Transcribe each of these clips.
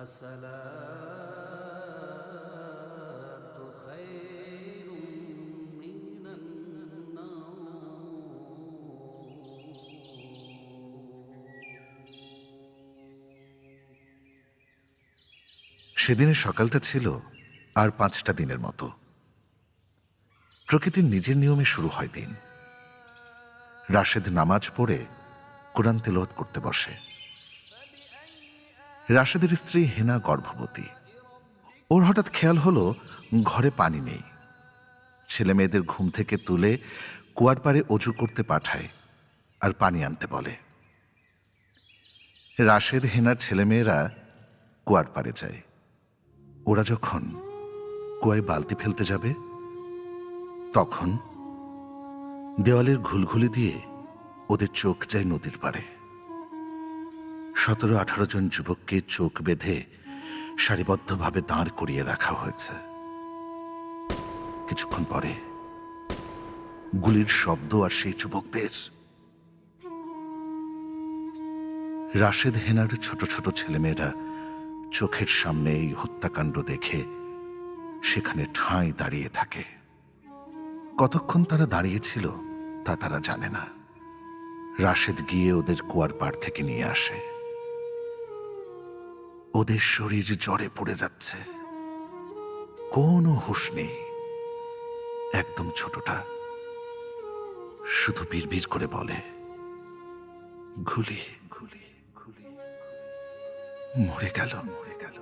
الصلاة خير من সেদিনের সকালটা ছিল আর পাঁচটা দিনের মতো প্রকৃতির নিজের নিয়মে শুরু হয় দিন রাশেদ নামাজ পড়ে কোরআন তেলাওয়াত করতে বসে রাশেদের স্ত্রী হেনা গর্ভবতী। ওর হঠাৎ খেয়াল হলো ঘরে পানি নেই। ছেলে মেয়েদের ঘুম থেকে তুলে কুয়ার পাড়ে অজু করতে পাঠায় আর পানি আনতে বলে। রাশেদ, হেনার ছেলেমেয়েরা কুয়ার পাড়ে যায়। ওরা যখন কুয়ায় বালতি ফেলতে যাবে, তখন দেওয়ালের ঘুলঘুলি দিয়ে ওদের চোখ যায় নদীর পাড়ে। সতেরো আঠারো জন যুবককে চোখ বেঁধে সারিবদ্ধভাবে দাঁড় করিয়ে রাখা হয়েছে। কিছুক্ষণ পরে গুলির শব্দ আর সেই যুবকদের। রাশেদ হেনার ছোট ছোট ছেলেমেয়েরা চোখের সামনে এই হত্যাকাণ্ড দেখে সেখানে ঠাঁই দাঁড়িয়ে থাকে। কতক্ষণ তারা দাঁড়িয়েছিল তা তারা জানে না। রাশেদ গিয়ে ওদের কুয়ার পাড় থেকে নিয়ে আসে। ওদের শরীর জ্বরে পড়ে যাচ্ছে। কোনো হুশ নেই। একদম ছোটটা। শুধু বিড়বিড় করে বলে, ঘুলি ঘুলি ঘুলি মরে গেল মরে গেল।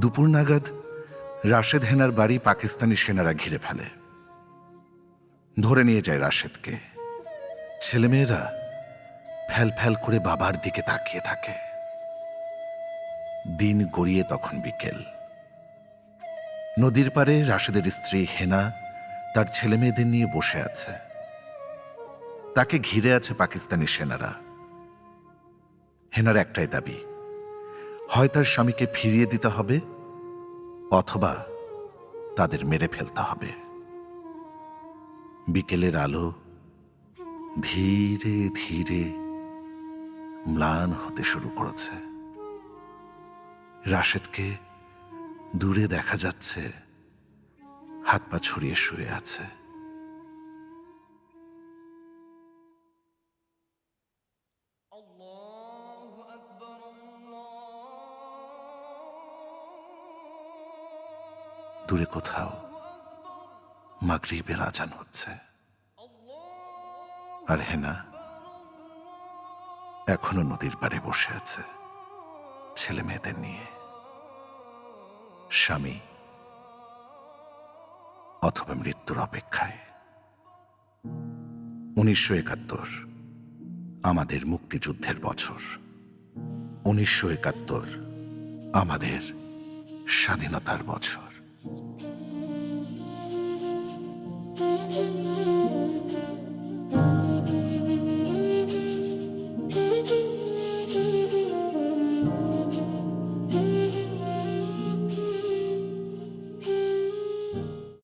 দুপুর নাগাদ রাশেদ হেনার বাড়ি পাকিস্তানি সেনারা ঘিরে ফেলে। ধরে নিয়ে যায় রাশেদকে। ছেলেমেয়েরা ফ্যাল ফ্যাল করে বাবার দিকে তাকিয়ে থাকে। দিন গড়িয়ে তখন বিকেল। নদীর পাড়ে রাশেদের স্ত্রী হেনা তার ছেলে মেয়েদের নিয়ে বসে আছে। তাকে ঘিরে আছে পাকিস্তানি সেনারা। হেনার একটাই দাবি, হয় তার স্বামীকে ফিরিয়ে দিতে হবে অথবা তাদের মেরে ফেলতে হবে। বিকেলের আলো ধীরে ধীরে ম্লান হতে শুরু করেছে। রাশেদকে দূরে দেখা যাচ্ছে হাত পা ছড়িয়ে শুয়ে আছে। দূরে কোথাও মাগরিবের আজান হচ্ছে। আর হেনা এখনও নদীর পাড়ে বসে আছে ছেলে মেয়েদের নিয়ে। স্বামী অথবা মৃত্যুর অপেক্ষায়। উনিশশো একাত্তর আমাদের মুক্তিযুদ্ধের বছর। উনিশশো একাত্তর আমাদের স্বাধীনতার বছর।